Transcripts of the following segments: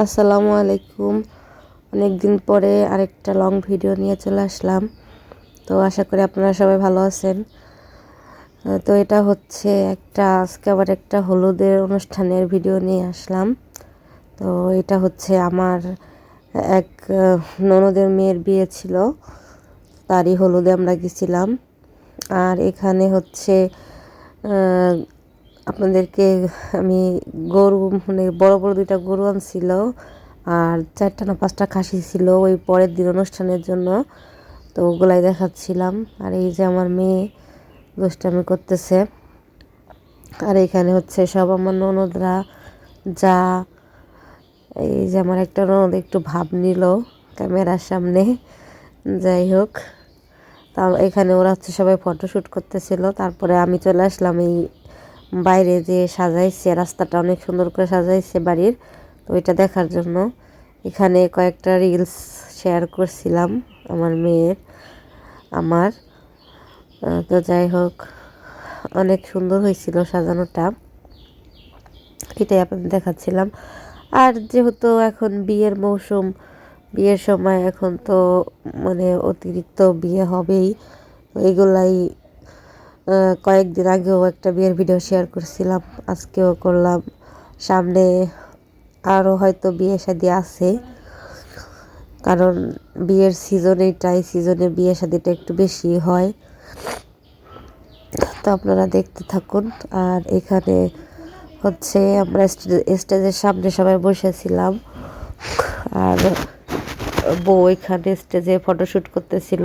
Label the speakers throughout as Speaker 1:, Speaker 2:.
Speaker 1: আসসালামু আলাইকুম। অনেক দিন পরে আরেকটা লং ভিডিও নিয়ে চলে আসলাম। তো আশা করি আপনারা সবাই ভালো আছেন। তো এটা হচ্ছে একটা, আজকে আবার একটা হলুদের অনুষ্ঠানের ভিডিও নিয়ে আসলাম। তো এটা হচ্ছে আমার এক ননদের মেয়ের বিয়ে ছিল। তারই হলুদে আমরা গেছিলাম। আর এখানে হচ্ছে আপনাদেরকে আমি গরু মানে বড় বড় দুইটা গরু আনছিল আর চারটা না পাঁচটা খাসি ছিল ওই পরের দিন অনুষ্ঠানের জন্য। তো ওগুলাই দেখাচ্ছিলাম। আর এই যে আমার মেয়ে দুষ্টামি করতেছে। আর এখানে হচ্ছে সব আমার ননদরা যা, এই যে আমার একটা ননদ একটু ভাব নিল ক্যামেরার সামনে। যাই হোক তা এখানে ওরা হচ্ছে সবাই ফটোশ্যুট করতেছিল। তারপরে আমি চলে আসলাম এই বাইরে যে সাজাইছে, রাস্তাটা অনেক সুন্দর করে সাজাইছে বাড়ির, তো ওইটা দেখার জন্য। এখানে কয়েকটা রিলস শেয়ার করছিলাম আমার মেয়ের, আমার। তো যাই হোক, অনেক সুন্দর হয়েছিল সাজানোটা। এটাই আপনাদের দেখাচ্ছিলাম। আর যেহেতু এখন বিয়ের মৌসুম, বিয়ের সময় এখন তো মানে অতিরিক্ত বিয়ে হবেই এগুলাই কয়েকদিন আগেও একটা বিয়ের ভিডিও শেয়ার করছিলাম, আজকেও করলাম। সামনে আরও হয়তো বিয়ে শাদি আছে, কারণ বিয়ের সিজন এইটাই সিজনে বিয়ে শাদিটা একটু বেশি হয়। তো আপনারা দেখতে থাকুন, আর এখানে হচ্ছে আমরা স্টেজের সামনে সবাই বসেছিলাম, আর বউ এখানে স্টেজে ফটোশ্যুট করতেছিল,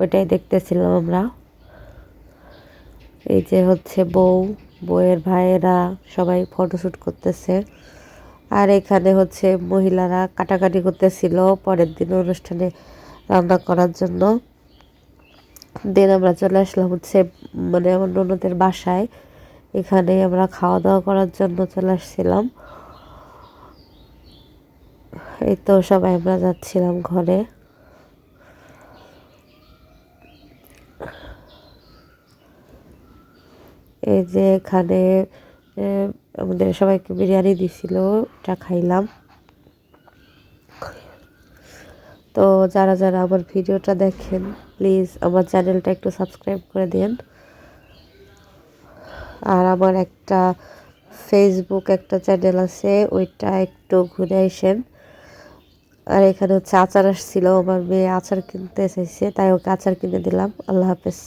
Speaker 1: ওইটাই দেখতেছিলাম আমরা। এই যে হচ্ছে বউ, বউয়ের ভাইয়েরা সবাই ফটোশ্যুট করতেছে। আর এখানে হচ্ছে মহিলারা কাটাকাটি করতেছিল পরের দিন অনুষ্ঠানে রান্না করার জন্য। দেন আমরা চলে আসলাম হচ্ছে মানে আমার ননদের বাসায়। এখানে আমরা খাওয়া দাওয়া করার জন্য চলে আসছিলাম। এই তো সবাই আমরা যাচ্ছিলাম ঘরে। এই যে এখানে আমাদের সবাইকে বিরিয়ানি দিছিল ওটা খাইলাম। তো যারা যারা আমার ভিডিওটা দেখেন প্লিজ আমার চ্যানেলটা একটু সাবস্ক্রাইব করে দিন। আর আমার একটা ফেসবুক একটা চ্যানেল আছে, ওইটা একটু ঘুরে আসেন। আর এখানে হচ্ছে আচার আসছিল, আমার মেয়ে আচার কিনতে চাইছে তাই ওকে আচার কিনে দিলাম। আল্লাহ হাফেজ।